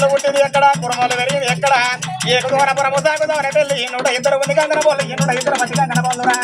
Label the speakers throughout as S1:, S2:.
S1: కురమోలు పుట్టింది ఎక్కడ? కురమోలు పెరిగింది ఎక్కడ? ఏకుదోన పురము సాగుదోన పెళ్ళి నూట ఇద్దరు ఉంది గంగన బోళ్ళు నూట ఇద్దరు మంది గంగన బోళ్ళురా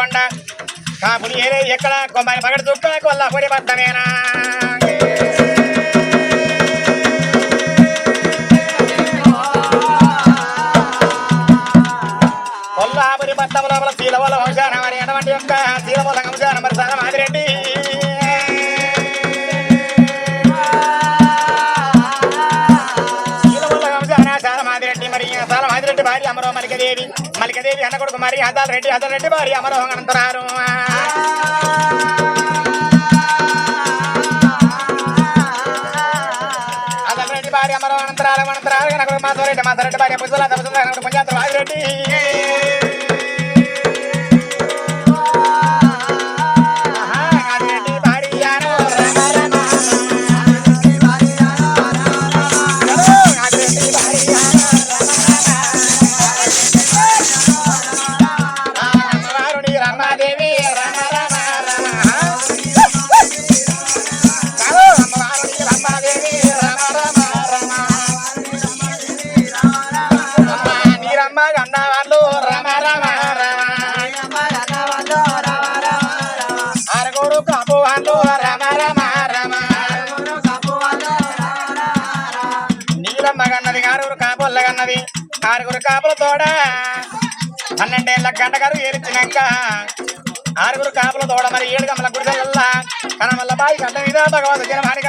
S1: కొండ. కాపుని ఏరే ఎక్కడ? కొమ్మని పగడ చుక్క కొల్లాపురి బద్దమేనా? కొల్లాపురి బద్దం లోపల శీలవల వంశాన మరి ఎటువంటి యొక్క శీలవల వంశాన మరి సార మాదిరెడ్డి సార భార్య అమరో మలికదేవి. మలికదేవి అన్న కొడుకు మరి అదాల్ రెడ్డి అదాల్ రెడ్డి భార్య అమరో అనంతరారు. అదాల్ భార్య అమరో అనంతరాలు అనంతరాలు మాధవరెడ్డి మాధవరెడ్డి భార్య పుష్పల తపసుల పుంజాత భార్యరెడ్డి ఆహా, ఆరుగురు కాపుల తోడ. పన్నెండేళ్ళ గంటగారు ఏరిచ్చినాక ఆరుగురు కాపుల తోడ మరి ఏడు గమ్మల గుడిసెల్ల కనమల్ల బాయి గంట మీద భగవద్ జనమానికి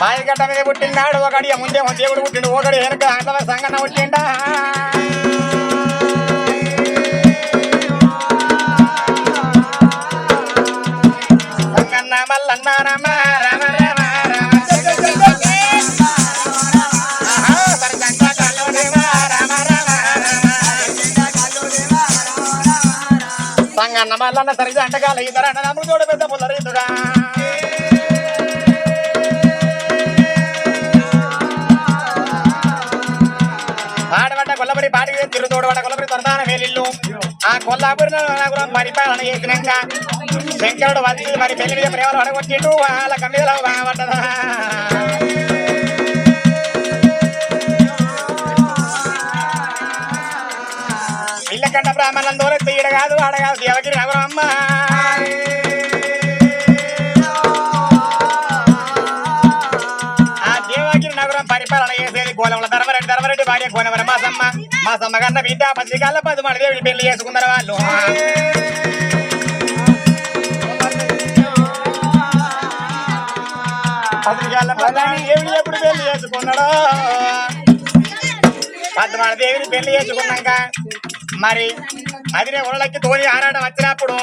S1: బాయి గడ్డ మీద పుట్టినాడు ఒకడి ముందేమో దేవుడు పుట్టిండు ఒకడి వెనక అంతవ సంగన్న పుట్టిండా. సంగన్న మల్లన్న సరిగ్గా అంటకాల ఇద్దరు అన్నదమ్ములు చూడ పెద్ద పుల్లరీతుడా. ఆడబడ్డ కొల్లబడి పాటికి తిరుగుతోడు పడ్డ కొల్లబడి తొరదాన వేలిల్లు. ఆ కొల్లాపురి పరిపాలన చేసినాక శంకరుడు వచ్చి మరి పెళ్ళి మీద ప్రేమలు అడగొచ్చిండు. వాళ్ళ కమ్మీలో బాగుపడ్డదా ఇళ్ళకంట బ్రాహ్మణం దూరం కాదు ఆడ కాదు దేవగిరి నగరం అమ్మ. ఆ దేవగిరి నగరం పరిపాలన చేసేది గోలముల ధర్మరెడ్డి ధర్మరెడ్డి భార్య గోనవర మాసమ్మ. మా కన్న బిడ్డ పత్రికల్లో పది మంది దేవుడి పెళ్ళి చేసుకున్నారు వాళ్ళు. పత్రికల్లో దేవుడు ఎప్పుడు పెళ్ళి చేసుకున్నాడో? పద్మాడు దేవుని పెళ్ళి చేసుకున్నాక మరి అదినే ఉళ్ళకి తోని ఆరాటం వచ్చినప్పుడు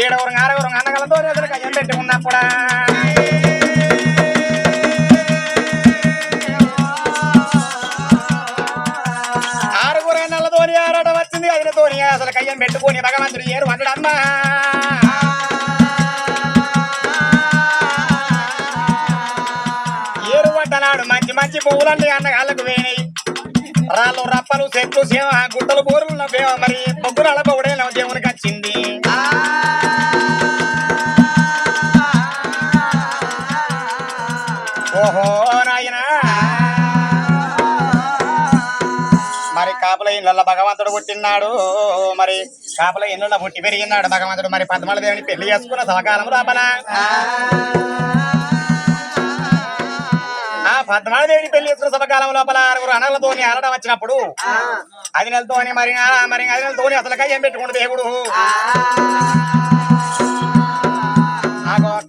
S1: ఏడవరు ఆరవరు అన్నగల ధోని కయ్యం పెట్టి ఉన్నప్పుడా ఆరుగురు నెలతోని ఆరాటం వచ్చింది అదిన తోని అసలు కయ్యం పెట్టుకొని భగవంతుడు ఏరు వండడమ్మా ఏరు పడ్డనాడు మంచి మంచి పువ్వులన్నీ అన్నగాళ్ళకు వేయినాయి రాళ్ళు రప్పలు చెట్లు సేవ గుట్టలు బోరులు బేవ మరి? పొగ్గులు అలపవుడే దేవునికి వచ్చింది. ఓహో నాయనా. మరి కాపుల ఇళ్ళ భగవంతుడు పుట్టినాడు మరి కాపుల ఇళ్ళ పుట్టి పెరిగినాడు భగవంతుడు. మరి పద్మల దేవుని పెళ్ళి చేసుకున్న సహకాలం లోపల ఆ పద్మాదేవిని పెళ్ళి చేసుకున్న సభకాలం లోపల ఆరుగురు అనలతోని అనడం వచ్చినప్పుడు అది నెలతోని మరి మరి అది నెలతోని అసలు కయ్యం పెట్టుకుంటు దేవుడు.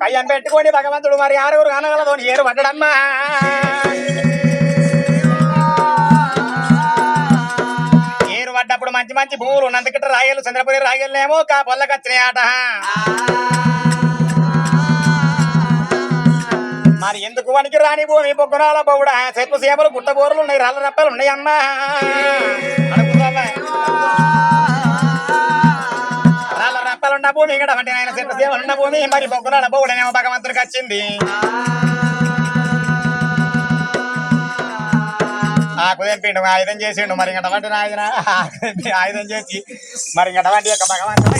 S1: కయ్యం పెట్టుకొని భగవంతుడు మరి ఆరుగురు అనగలతోని ఏరు పడ్డడమ్మా. ఏరు పడ్డప్పుడు మంచి మంచి భూములు నందుకిట రాయలు చంద్రపురి రాయలేమో కా పొల్లకొచ్చినాయి మరి ఎందుకు వానికి రాని భూమి? బొగ్గునాల బొగుడ. చెట్లు సీమలు గుట్టబోరులు ఉన్నాయి. రాళ్ళ రప్పలు ఉన్నాయి అమ్మా. రాళ్ళ రప్పలు ఉన్న భూమి ఇక్కడ. అంటే ఆయన చెట్లు సీమలు ఉన్న భూమి. మరి బొగ్గునాల బౌడనేమో భగవంతుడికి వచ్చింది. ఆకు తెంపిండు ఆయుధం చేసిండు. మరి ఇంకట ఆయన ఆయుధం చేసి మరి ఇంకట యొక్క భగవంతుడు